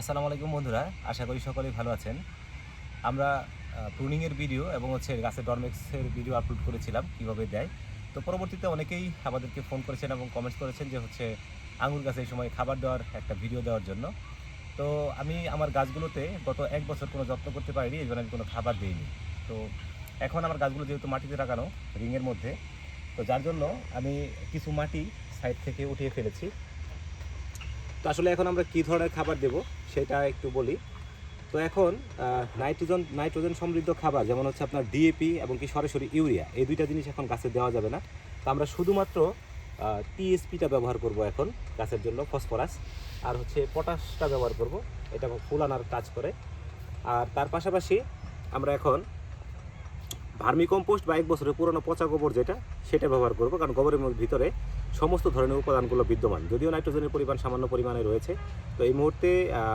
আসসালামু আলাইকুম বন্ধুরা, আশা করি সকলেই ভালো আছেন। আমরা প্রুনিংয়ের ভিডিও এবং হচ্ছে গাছের ডরমেক্সের ভিডিও আপলোড করেছিলাম, কীভাবে দেয়। তো পরবর্তীতে অনেকেই আমাদেরকে ফোন করেছেন এবং কমেন্টস করেছেন যে হচ্ছে আঙুর গাছে এই সময় খাবার দেওয়ার একটা ভিডিও দেওয়ার জন্য। তো আমি আমার গাছগুলোতে গত এক বছর কোনো যত্ন করতে পারিনি, এই জন্য আমি কোনো খাবার দিইনি। তো এখন আমার গাছগুলো যেহেতু মাটিতে লাগানো রিংয়ের মধ্যে, তো যার জন্য আমি কিছু মাটি সাইড থেকে উঠিয়ে ফেলেছি। তো আসলে এখন আমরা কী ধরনের খাবার দেব সেটা একটু বলি। তো এখন নাইট্রোজেন নাইট্রোজেন সমৃদ্ধ খাবার যেমন হচ্ছে আপনার ডিএপি এবং কি সরাসরি ইউরিয়া, এই দুইটা জিনিস এখন গাছে দেওয়া যাবে না। তো আমরা শুধুমাত্র টিএসপিটা ব্যবহার করব এখন গাছের জন্য, ফসফরাস। আর হচ্ছে পটাশটা ব্যবহার করব, এটা ফুল আনার কাজ করে। আর তার পাশাপাশি আমরা এখন ভার্মি কম্পোস্ট বা এক বছরের পুরনো পচা গোবর যেটা, সেটা ব্যবহার করব কারণ গোবরের ভিতরে সমস্ত ধরনের উপাদানগুলো বিদ্যমান। যদিও নাইট্রোজেনের পরিমাণ সামান্য পরিমাণে রয়েছে, তো এই মুহূর্তে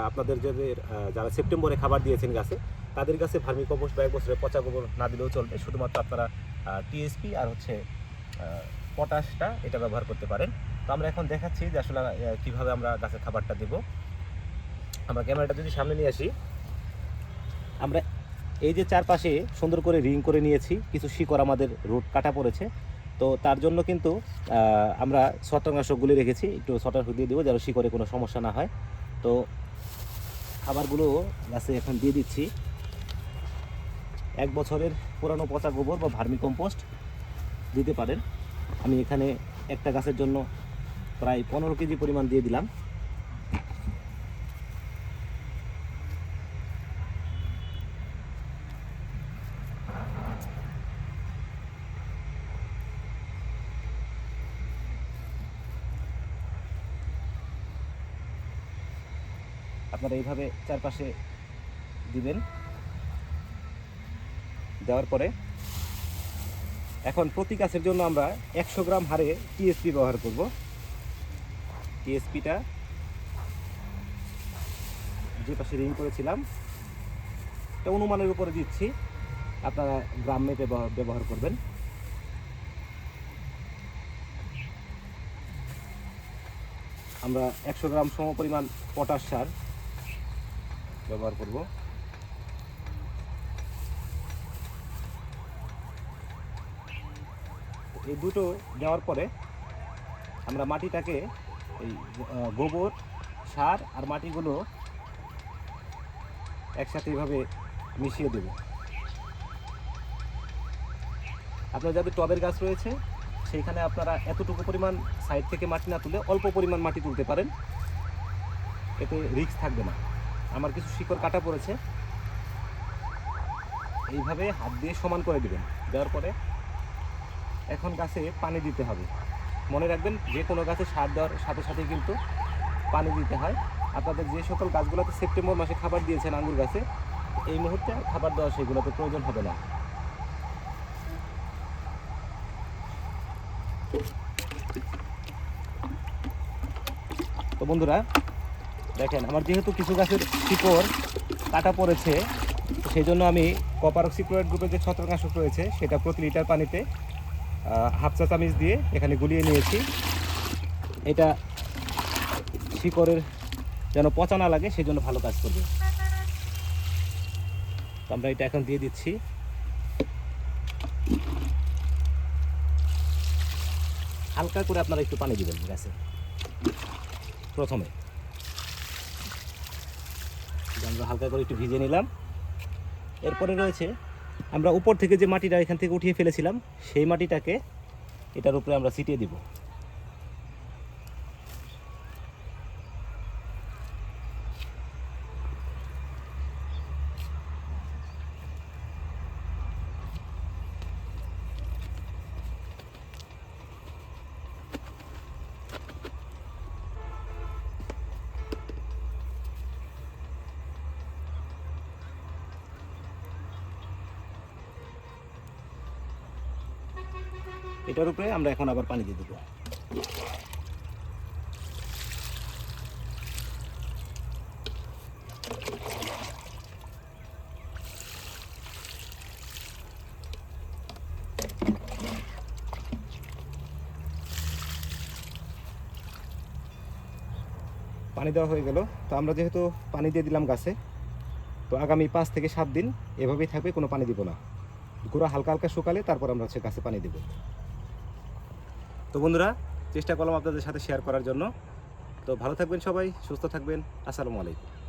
আপনাদের যাদের যারা সেপ্টেম্বরে খাবার দিয়েছেন গাছে, তাদের কাছে ভার্মি কম্পোস্ট বা এক বছরের পচা গোবর না দিলেও চলবে। শুধুমাত্র আপনারা টিএসপি আর হচ্ছে পটাশটা এটা ব্যবহার করতে পারেন। তো আমরা এখন দেখাচ্ছি যে আসলে কীভাবে আমরা গাছের খাবারটা দেব। আমরা ক্যামেরাটা যদি সামনে নিয়ে আসি, আমরা এই যে চারপাশে সুন্দর করে রিং করে নিয়েছি, কিছু শিকড় আমাদের রুট কাটা পড়েছে। তো তার জন্য কিন্তু আমরা ছত্রাকনাশকগুলি রেখেছি, একটু ছত্রাক দিয়ে দেবো যেন শিকড়ে কোনো সমস্যা না হয়। তো খাবারগুলো গাছে এখন দিয়ে দিচ্ছি। এক বছরের পুরানো পচা গোবর বা ভার্মি কম্পোস্ট দিতে পারেন। আমি এখানে একটা গাছের জন্য প্রায় পনেরো কেজি পরিমাণ দিয়ে দিলাম। আপনারা এইভাবে চারপাশে দিবেন। দেওয়ার পরে এখন প্রতি গাছের জন্য আমরা একশো গ্রাম হারে টিএসপি ব্যবহার করব। টিএসপিটা যে পাশে রিং করেছিলাম, এটা অনুমানের উপরে দিচ্ছি। আপনারা গ্রাম মেপে ব্যবহার- করবেন। আমরা একশো গ্রাম সম পরিমাণ পটাশ সার ব্যবহার করব। এই দুটো দেওয়ার পরে আমরা মাটিটাকে এই গোবর, সার আর মাটিগুলো একসাথে এইভাবে মিশিয়ে দেব। আপনার যাদের টবের গাছ রয়েছে, সেইখানে আপনারা এতটুকু পরিমাণ সাইড থেকে মাটি না তুলে অল্প পরিমাণ মাটি তুলতে পারেন। এতে রিস্ক থাকবে না। আমার কিছু শিকড় কাটা পড়েছে। এইভাবে হাত দিয়ে সমান করে দেবেন। দেওয়ার পরে এখন গাছে পানি দিতে হবে। মনে রাখবেন, যে কোনো গাছে সার দেওয়ার সাথে সাথে কিন্তু পানি দিতে হয়। আপনাদের যে সকল গাছগুলোতে সেপ্টেম্বর মাসে খাবার দিয়েছেন আঙ্গুর গাছে, এই মুহূর্তে খাবার দেওয়া সেগুলোতে প্রয়োজন হবে না। তো বন্ধুরা দেখেন, আমার যেহেতু কিছু গাছের শিকড় কাটা পড়েছে সেই জন্য আমি কপার অক্সিক্লোরাইড গ্রুপের যে ছত্রনাশক রয়েছে, সেটা প্রতি লিটার পানিতে হাফ চা চামিচ দিয়ে এখানে গুলিয়ে নিয়েছি। এটা শিকড়ের যেন পচা না লাগে, সেই জন্য ভালো কাজ করবে। আমরা এটা এখন দিয়ে দিচ্ছি। হালকা করে আপনারা একটু পানি দিবেন গাছে। প্রথমে। আমরা হালকা করে একটু ভিজে নিলাম। এরপরে রয়েছে, আমরা উপর থেকে যে মাটিটা এখান থেকে উঠিয়ে ফেলেছিলাম, সেই মাটিটাকে এটার উপরে আমরা ছিটিয়ে দিব। এটার উপরে আমরা এখন আবার পানি দিয়ে দেবো। পানি দেওয়া হয়ে গেল। তো আমরা যেহেতু পানি দিয়ে দিলাম গাছে, তো আগামী পাঁচ থেকে সাত দিন এভাবেই থাকবে, কোনো পানি দিব না। গোড়া হালকা হালকা শুকালে তারপর আমরা হচ্ছে গাছে পানি দেব। তো বন্ধুরা, চেষ্টা করলাম আপনাদের সাথে শেয়ার করার জন্য। তো ভালো থাকবেন সবাই, সুস্থ থাকবেন। আসসালামু আলাইকুম।